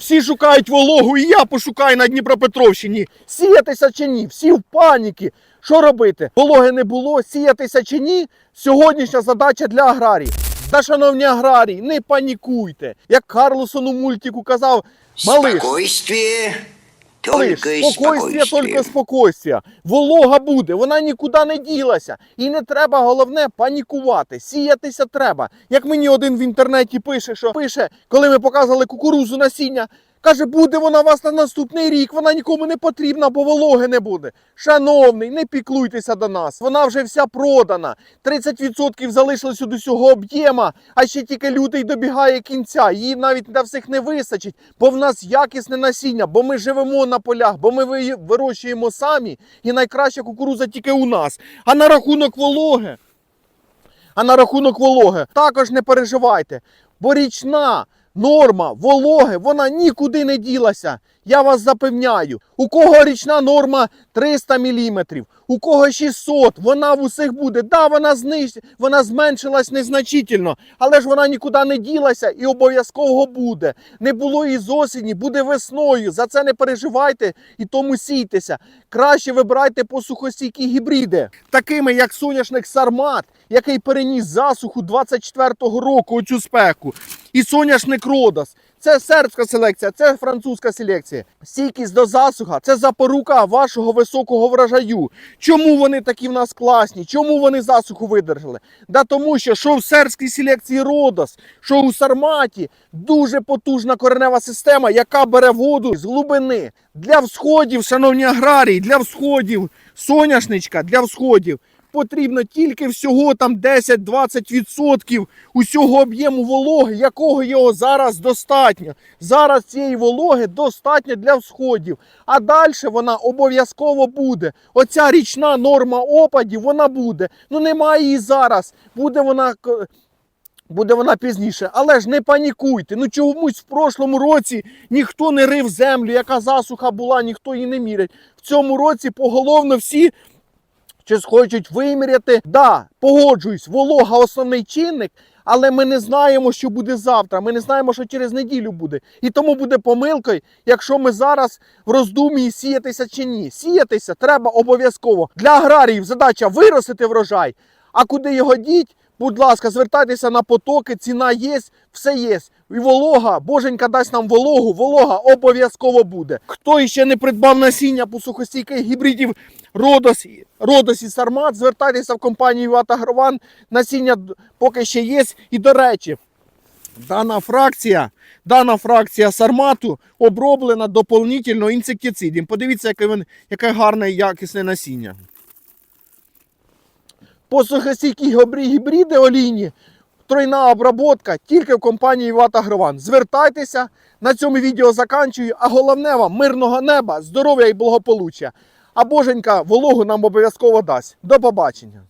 Всі шукають вологу, і я пошукаю на Дніпропетровщині. Сіятися чи ні? Всі в паніки. Що робити? Вологи не було, сіятися чи ні? Сьогоднішня задача для аграріїв. Та, шановні аграрії, не панікуйте. Як Карлосон у мультику казав, малиш, Спокойствие, Только спокойствие, спокойствие. тільки спокойствие. Волога буде, вона нікуди не ділася. І не треба, головне, панікувати. Сіятися треба. Як мені один в інтернеті пише, що пише, коли ми показували кукурузу насіння, каже, буде вона у вас на наступний рік, вона нікому не потрібна, бо вологи не буде. Шановний, не піклуйтеся до нас. Вона вже вся продана. 30% залишилось від усього об'єма, а ще тільки лютий добігає кінця. Її навіть на всіх не вистачить, бо в нас якісне насіння, бо ми живемо на полях, бо ми ви- вирощуємо самі, і найкраща кукуруза тільки у нас. А на рахунок вологи, а на рахунок вологи також не переживайте, бо річна норма вологи вона нікуди не ділася. Я вас запевняю, у кого річна норма 300 мм, у кого 600, вона в усіх буде. Да, вона знищ... вона зменшилась незначительно, але ж вона нікуди не ділася і обов'язково буде. Не було і з осені, буде весною. За це не переживайте і тому сійтеся. Краще вибирайте посухостійкі гібриди, такими як соняшник Сармат, який переніс засуху 24-го року оцю спеку, і соняшник Родос. Це сербська селекція, це французька селекція. Стійкість до засуха це запорука вашого високого врожаю. Чому вони такі в нас класні? Чому вони засуху видержали? Да тому що що в сербській селекції Родос, що у Сарматі дуже потужна коренева система, яка бере воду з глибини. Для всходів, шановні аграрії, для всходів, соняшничка для всходів потрібно тільки всього там 10-20% усього об'єму вологи, якого його зараз достатньо. Зараз цієї вологи достатньо для всходів. А далі вона обов'язково буде. Оця річна норма опадів, вона буде. Ну немає її зараз. Буде вона. Буде вона пізніше, але ж не панікуйте. Ну чомусь в прошлому році ніхто не рив землю, яка засуха була, ніхто її не мірять. В цьому році поголовно всі щось хочуть виміряти. Да, погоджуюсь, волога основний чинник, але ми не знаємо, що буде завтра. Ми не знаємо, що через неділю буде. І тому буде помилкою, якщо ми зараз в роздумі сіятися чи ні. Сіятися треба обов'язково. Для аграріїв задача виростити врожай. А куди його діть? Будь ласка, звертайтеся на потоки, ціна є, все є. І волога, боженька дасть нам вологу, волога обов'язково буде. Хто іще не придбав насіння посухостійких гібридів Родос, Родос і Сармат, звертайтеся в компанію Ватагрован. Насіння поки ще є. І до речі, дана фракція, дана фракція Сармату оброблена доповнительно інсектицидом. Подивіться, яке, він, яке гарне і якісне насіння. Посухостійкі гібри- гібриди олійні, тройна обработка тільки в компанії Ватагрован. Звертайтеся, на цьому відео заканчую, а головне вам мирного неба, здоров'я і благополуччя. А боженька вологу нам обов'язково дасть. До побачення.